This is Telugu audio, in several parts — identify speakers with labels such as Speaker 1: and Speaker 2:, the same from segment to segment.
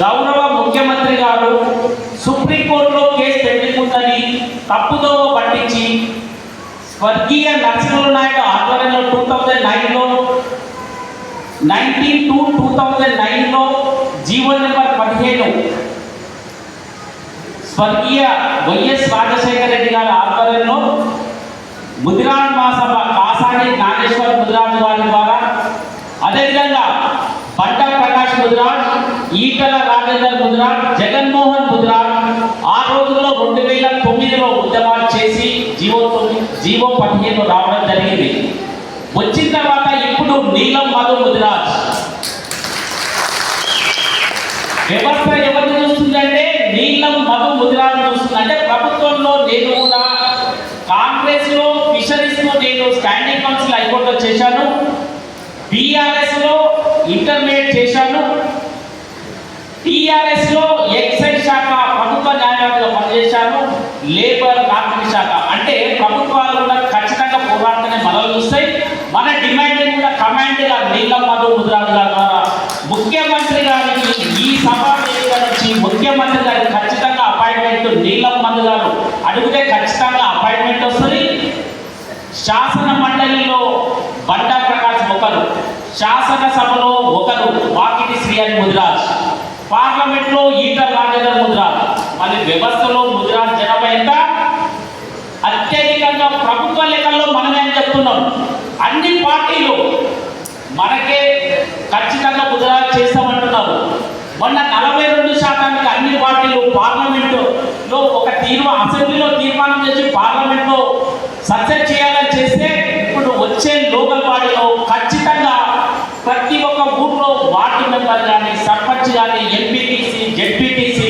Speaker 1: గౌరవ ముఖ్యమంత్రి గారు సుప్రీంకోర్టులో కేసు పెట్టుకుందని తప్పుదో పట్టించి స్వర్గీయ నరసింహ నాయుడు ఆధ్వర్యంలో టూ థౌజండ్ నైన్లో నైన్టీన్ టూ టూ థౌజండ్ నైన్లో జీవో నెంబర్ పదిహేను స్వర్గీయ వైఎస్ రాజశేఖర రెడ్డి గారి ఆధ్వర్యంలో ముదిరాజ్ మహాసభ కాసాని నాగేశ్వర ముదిరాజు గారు ద్వారా అదేవిధంగా బండా ప్రకాష్ ముదిరాజ్ ఈటల రాజేందర్ గుజరాత్ జగన్మోహన్ గుజరాత్ ఆ రోజుల్లో రెండు వేల తొమ్మిదిలో ఉద్యమాలు చేసి జీవో తొమ్మిది జీవో పదిహేను రావడం జరిగింది. వచ్చిన తర్వాత ఇప్పుడు నీలం మధు గుజరాత్ వ్యవస్థ ఎవరిని చూస్తుందంటే నీలం మధు ముదిరాజు చూస్తుందంటే ప్రభుత్వంలో నేను కూడా కాంగ్రెస్లో ఫిషరీస్లో నేను స్టాండింగ్ కౌన్సిల్ హైకోర్టులో చేశాను. బీఆర్ఎస్లో ఇంటర్మీడియట్ చేశాను. టిఆర్ఎస్లో ఎక్సైజ్ శాఖ ప్రభుత్వ న్యాయవాదిగా పనిచేశాను లేబర్ కార్మిక శాఖ. అంటే ప్రభుత్వాలు కూడా ఖచ్చితంగా పోరాటనే మొదలు చూస్తాయి. మన డిమాండ్ కూడా కమాండ్గా నీలం మధు ముద్రాజు గారి ద్వారా ముఖ్యమంత్రి గారికి ఈ సభ నుంచి ముఖ్యమంత్రి గారికి ఖచ్చితంగా అపాయింట్మెంట్ నీలం మధు గారు అడిగితే ఖచ్చితంగా అపాయింట్మెంట్ వస్తుంది. శాసన మండలిలో బండా ప్రకాశ్ ఒకరు శాసనసభలో ఒకరు వాకిటి శ్రీ అని ముదిరాజ్. పార్లమెంట్లో ఈటల రాజేందర్ మన వ్యవస్థలో ముద్ర జనాభా ఎంత? అత్యధికంగా ప్రభుత్వ లెక్కల్లో మనమేం చెప్తున్నాం. అన్ని పార్టీలు మనకే ఖచ్చితంగా ముదిరాజ్ చేస్తామంటున్నారు. మొన్న నలభై రెండు శాతానికి అన్ని పార్టీలు పార్లమెంటు లో ఒక తీర్మా అసెంబ్లీలో తీర్మానం చేసి పార్లమెంట్లో సక్సెస్ చేయాలని చేస్తే ఇప్పుడు వచ్చే లోకల్ బాడీలో ఖచ్చితంగా ప్రతి ఒక్క ఊర్లో వార్డు మెంబర్ కానీ సర్పంచ్ కానీ ఎంపీటీసీ జెడ్పీటీసీ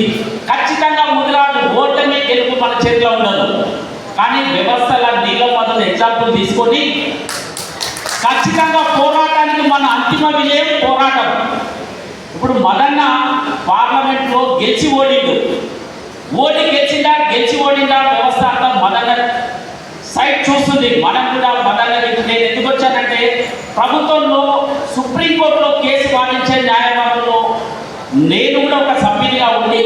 Speaker 1: ఖచ్చితంగా ముదిరాడు ఓటమే గెలుపు మన చేతిలో ఉండదు. కానీ వ్యవస్థల నీళ్ళ మొదలు ఎగ్జాంపుల్ తీసుకొని ఖచ్చితంగా పోరాటానికి మన అంతిమ విజయం పోరాటం. ఇప్పుడు మదన్న పార్లమెంట్లో గెలిచి ఓడిండు. ఓడి గెలిచిందా గెలిచి ఓడిందా వ్యవస్థ అంతా మదన్న సైట్ చూస్తుంది. మనం కూడా మదన్న నేను ఎందుకు వచ్చానంటే ప్రభుత్వంలో సుప్రీంకోర్టులో కేసు వాదించే న్యాయవాదుల్లో నేను కూడా ఒక సభ్యునిగా ఉండి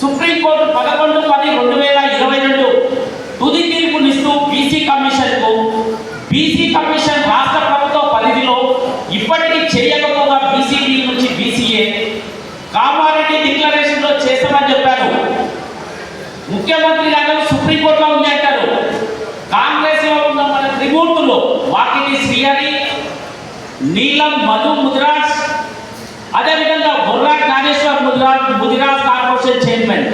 Speaker 1: సుప్రీంకోర్టు పదకొండు పది రెండు వేల ఇరవై రెండు తుది తీర్పునిస్తూ బీసీ కమిషన్కు బీసీ కమిషన్ రాష్ట్ర ప్రభుత్వ పరిధిలో ఇప్పటికీ చేయకపోగా బీసీడీ నుంచి బీసీఏ కామారెడ్డి డిక్లరేషన్లో చేస్తామని చెప్పారు. ముఖ్యమంత్రి గారు సుప్రీంకోర్టులో ఉంది అంటారు. కాంగ్రెస్లో ఉన్న మన త్రిమూర్తులు వాకిటి శ్రీహరి నీలం మధు ముద్రాజ్ అదేవిధంగా బుర్రా నాగేశ్వర్ ముదిరాజ్ ముదిరాజ్ కార్పొరేషన్ చైర్మన్.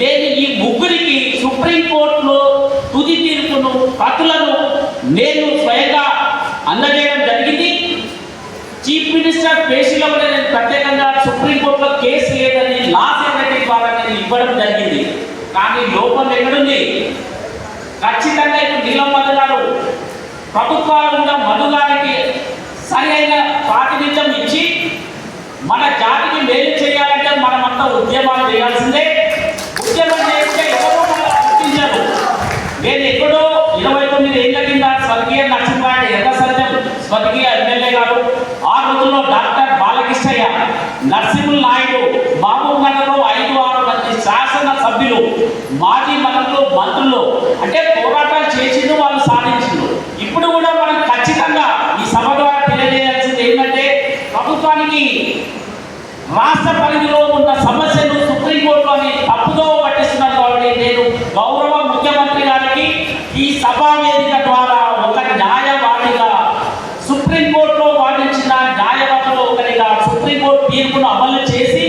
Speaker 1: నేను ఈ ముగ్గురికి సుప్రీంకోర్టులో తుది తీర్పును ప్రతులను నేను స్వయంగా అందజేయడం జరిగింది. చీఫ్ మినిస్టర్ పేషీలో నేను ప్రత్యేకంగా సుప్రీంకోర్టులో కేసు లేదని లా సెక్రటరీ ద్వారా నేను ఇవ్వడం జరిగింది. కానీ లోపం ఎక్కడుంది? ఖచ్చితంగా ఇప్పుడు నీలం మధు గారు ప్రభుత్వాలు కూడా మధు గారికి సరైన ప్రాతినిధ్యం ఇచ్చి మన జాతికి మేలు చేయాలంటే మనమంతా ఉద్యమాలు చేయాల్సిందే. ఉద్యమం చేస్తే ఎవరో మనల్ని గుర్తించరు. నేను ఎక్కడో ఇరవై తొమ్మిది ఏళ్ళ కింద స్వర్గీయ నరసింహారెడ్డి ఎర్ర సత్యం స్వర్గీయ ఎమ్మెల్యే గారు ఆ రోజుల్లో డాక్టర్ బాలకృష్ణయ్య నరసింహుల నాయుడు మహబూబ్ నగర్లో ఐదు ఆరు మంది శాసన సభ్యులు మాజీ మంత్రులు మంత్రులు అంటే పోరాటాలు చేసిండు వాళ్ళు సాధించిండు ఇప్పుడు కూడా మనం ఖచ్చితంగా ఈ సభ ద్వారా తెలియజేయాల్సింది ఏంటంటే ప్రభుత్వానికి రాష్ట్ర పరిధిలో ఉన్న సమస్యను సుప్రీంకోర్టులోని తప్పుదో పట్టిస్తున్న కాబట్టి నేను గౌరవ ముఖ్యమంత్రి గారికి ఈ సభా వేదిక ద్వారా ఒక న్యాయవాదిగా సుప్రీంకోర్టులో వాదించిన న్యాయవాదులు ఒకరిగా సుప్రీంకోర్టు తీర్పును అమలు చేసి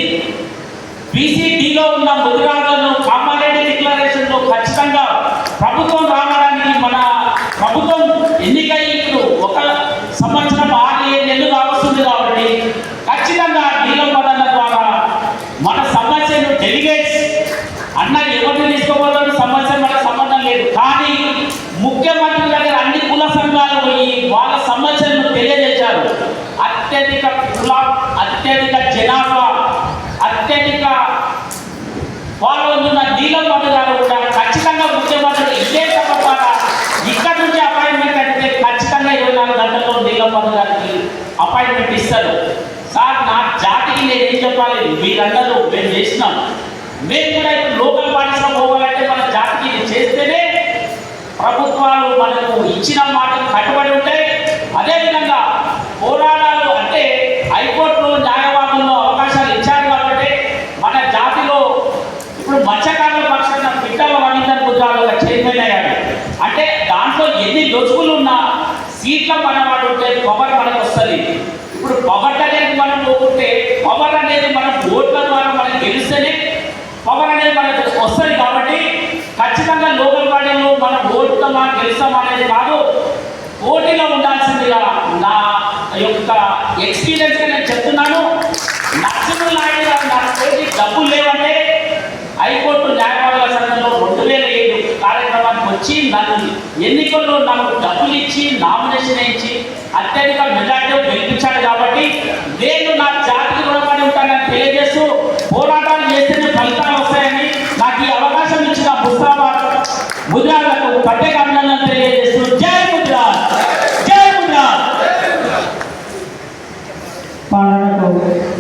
Speaker 1: బీసీడీలో ఉన్న ముదిరాజులను కామారెడ్డి డిక్లరేషన్లో ఖచ్చితంగా ప్రభుత్వం రావడానికి మన ప్రభుత్వం ఎన్నికై ఇప్పుడు ఒక సంవత్సరం ఆరు ఏడు నెలలు కావస్తుంది కాబట్టి ఖచ్చితంగా నీలం పదన్న ద్వారా మన సమస్యను డెలిగేట్స్ అన్న ఎవరిని తీసుకోబోతాడు సమస్య మన సంబంధం లేదు కానీ ముఖ్యమంత్రి దగ్గర అన్ని కుల సంఘాలు పోయి వాళ్ళ సమస్యలను తెలియజేశారు అత్యధిక కుల అత్యధిక జనాభా అత్యధిక వాళ్ళు ఉన్న నీలం మధు కూడా ఖచ్చితంగా ముఖ్యమంత్రులు ఇదే సభ ఇక్కడ నుంచి అపాయింట్మెంట్ అంటే ఖచ్చితంగా ఇరవై నాలుగు గంటల్లో డీలర్ మధు అపాయింట్మెంట్ ఇస్తారు. సార్ నా జాతికి నేను ఏం చెప్పాలి? మీరందరూ మేము చేసినాం. మేము కూడా ఇప్పుడు లోకల్ పార్టీస్లో పోవాలి మన జాతికి ఇది చేస్తేనే ప్రభుత్వాలు మనకు ఇచ్చిన మాటకు కట్టుబడి ఉంటాయి అదేవిధంగా పోరాటాలు అంటే హైకోర్టులో న్యాయవాదుల్లో అవకాశాలు ఇచ్చారు కాబట్టి మన జాతిలో ఇప్పుడు మత్స్యకారుల పక్షాన పిట్టల రవీందర్ ముద్రాలు ఒక చైర్మన్ అయ్యాడు అంటే దాంట్లో ఉన్నా సీట్ల మనవాడు ఉంటే పవర్ మనకు వస్తుంది. ఇప్పుడు పవర్ అనేది మనం పోకుంటే పవర్ అనేది మనం ఓట్ల ద్వారా మనకు గెలిస్తేనే పవర్ అనేది మనకు వస్తుంది కాబట్టి ఖచ్చితంగా లోకల్ బాడీలో మనం ఓట్లమా గెలుస్తామా అనేది కాదు. పోటీలో ఉండాల్సిందిగా నా యొక్క ఎక్స్పీరియన్స్ నేను చెప్తున్నాను. నరసింహ నాయుడు గారు నా డబ్బులు లేవంటే హైకోర్టు న్యాయ వచ్చి నన్ను ఎన్నికల్లో నాకు డబ్బులు ఇచ్చి నామినేషన్ ఇచ్చి అత్యధిక మెజార్టీ గెలిపించాడు కాబట్టి నేను నా జాతికి రుణపడి ఉంటానని తెలియజేస్తూ పోరాటాలు చేస్తే ఫలితాలు వస్తాయని నాకు ఈ అవకాశం ఇచ్చిన ముస్తాబాద్ ముద్రాలకు పట్టే అభినందనలు తెలియజేస్తాను